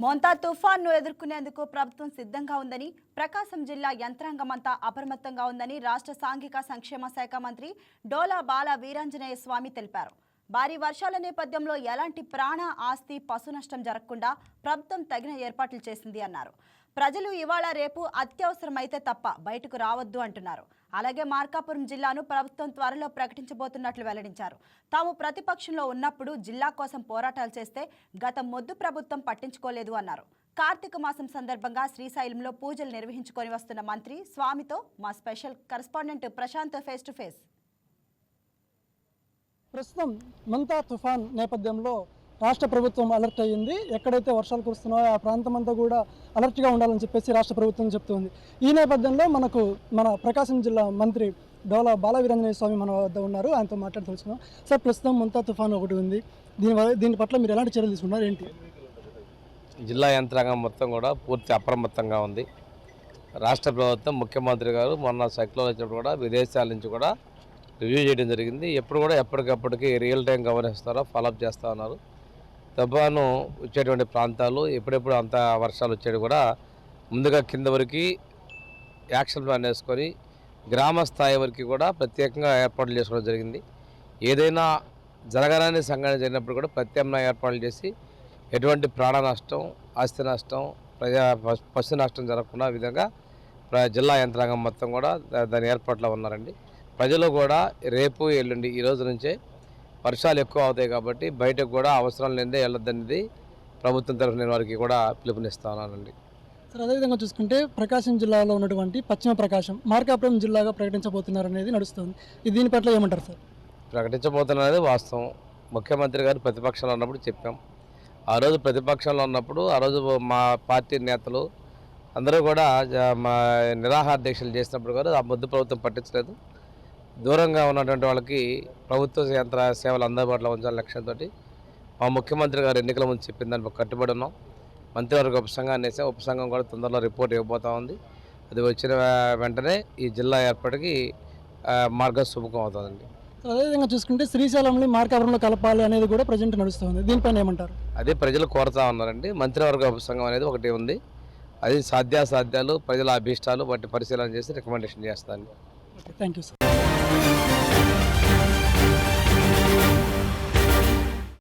మోంతా తుఫాన్ను ఎదుర్కొనేందుకు ప్రభుత్వం సిద్ధంగా ఉందని ప్రకాశం జిల్లా యంత్రాంగమంతా అప్రమత్తంగా ఉందని రాష్ట్ర సాంఘిక సంక్షేమ శాఖ మంత్రి డోలా బాల వీరాంజనేయ స్వామి తెలిపారు. భారీ వర్షాల నేపథ్యంలో ఎలాంటి ప్రాణ ఆస్తి పశు నష్టం జరగకుండా ప్రభుత్వం తగిన ఏర్పాట్లు చేసింది అన్నారు. ప్రజలు ఇవాళ రేపు అత్యవసరమైతే తప్ప బయటకు రావద్దు అంటున్నారు. అలాగే మార్కాపురం జిల్లాను ప్రభుత్వం త్వరలో ప్రకటించబోతున్నట్లు వెల్లడించారు. తాము ప్రతిపక్షంలో ఉన్నప్పుడు జిల్లా కోసం పోరాటాలు చేస్తే గత మొద్దు ప్రభుత్వం పట్టించుకోలేదు అన్నారు. కార్తీక మాసం సందర్భంగా శ్రీశైలంలో పూజలు నిర్వహించుకొని వస్తున్న మంత్రి స్వామితో మా special correspondent Prashanth face to face. ప్రస్తుతం మంతా తుఫాన్ నేపథ్యంలో రాష్ట్ర ప్రభుత్వం అలర్ట్ అయ్యింది. ఎక్కడైతే వర్షాలు కురుస్తున్నాయో ఆ ప్రాంతం అంతా కూడా అలర్ట్గా ఉండాలని చెప్పేసి రాష్ట్ర ప్రభుత్వం చెప్తుంది. ఈ నేపథ్యంలో మనకు మన ప్రకాశం జిల్లా మంత్రి డోలా బాలవీరంజనేయ స్వామి మన వద్ద ఉన్నారు. ఆయనతో మాట్లాడుతున్నాం తెలుసుకున్నాం సార్ ప్రస్తుతం మంతా తుఫాన్ ఒకటి ఉంది. దీని దీని పట్ల మీరు ఎలాంటి చర్యలు తీసుకున్నారు? ఏంటి? జిల్లా యంత్రాంగం మొత్తం కూడా పూర్తి అప్రమత్తంగా ఉంది. రాష్ట్ర ప్రభుత్వం ముఖ్యమంత్రి గారు మొన్న సైక్లోన్ వచ్చినప్పుడు కూడా విదేశాల నుంచి కూడా రివ్యూ చేయడం జరిగింది. ఎప్పుడు కూడా ఎప్పటికప్పటికి రియల్ టైం గమనిస్తారో ఫాలోఅప్ చేస్తూ ఉన్నారు. తుఫాను వచ్చేటువంటి ప్రాంతాలు ఎప్పుడెప్పుడు అంత వర్షాలు వచ్చేవి కూడా ముందుగా కింద వరకు యాక్షన్ ప్లాన్ వేసుకొని గ్రామ స్థాయి వరకు కూడా ప్రత్యేకంగా ఏర్పాట్లు చేసుకోవడం జరిగింది. ఏదైనా జరగరాని సంఘటన జరిగినప్పుడు కూడా ప్రత్యామ్నాయ ఏర్పాట్లు చేసి ఎటువంటి ప్రాణ నష్టం ఆస్తి నష్టం ప్రజా పశు- నష్టం జరగకుండా విధంగా ప్ర- జిల్లా యంత్రాంగం మొత్తం కూడా దా- దాని ఏర్పాట్లో ఉన్నారండి. ప్రజలు కూడా రేపు ఎల్లుండి ఈ రోజు నుంచే వర్షాలు ఎక్కువ అవుతాయి కాబట్టి బయటకు కూడా అవసరం లేనిదే వెళ్ళొద్దనేది ప్రభుత్వం తరఫున నేను వారికి కూడా పిలుపునిస్తా ఉన్నానండి. సార్ అదేవిధంగా చూసుకుంటే ప్రకాశం జిల్లాలో ఉన్నటువంటి పశ్చిమ ప్రకాశం మార్కాపురం జిల్లాగా ప్రకటించబోతున్నారు అనేది నడుస్తుంది. ఇది దీని పట్ల ఏమంటారు సార్? ప్రకటించబోతున్నది వాస్తవం. ముఖ్యమంత్రి గారు ప్రతిపక్షంలో ఉన్నప్పుడు చెప్పాం. ఆ రోజు ప్రతిపక్షంలో ఉన్నప్పుడు ఆ రోజు మా పార్టీ నేతలు అందరూ కూడా మా నిరాహార దీక్షలు చేసినప్పుడు కూడా ఆ ముద్దు ప్రభుత్వం పట్టించలేదు. దూరంగా ఉన్నటువంటి వాళ్ళకి ప్రభుత్వ యంత్ర సేవలు అందుబాటులో ఉంచాలని లక్ష్యంతో మా ముఖ్యమంత్రి గారు ఎన్నికల ముందు చెప్పిన దానికి కట్టుబడి ఉన్నాం. మంత్రివర్గ ఉపసంఘాన్ని వేసాం ఉపసంఘం కూడా తొందరలో రిపోర్ట్ ఇవ్వబోతా ఉంది. అది వచ్చిన వెంటనే ఈ జిల్లా ఏర్పాటుకి ఆ, మార్గం సుముఖం అవుతుందండి. అదేవిధంగా చూసుకుంటే శ్రీశైలంని మార్కాపురంలో కలపాలి అనేది కూడా ప్రజెంట్ నడుస్తుంది దీనిపైన ఏమంటారు? అదే ప్రజలు కోరుతా ఉన్నారండి. మంత్రివర్గ ఉపసంఘం అనేది ఒకటి ఉంది. అది సాధ్యాసాధ్యాలు ప్రజల అభీష్టాలు వాటి పరిశీలన చేసి రికమెండేషన్ చేస్తాను. Thank you sir. Thank you.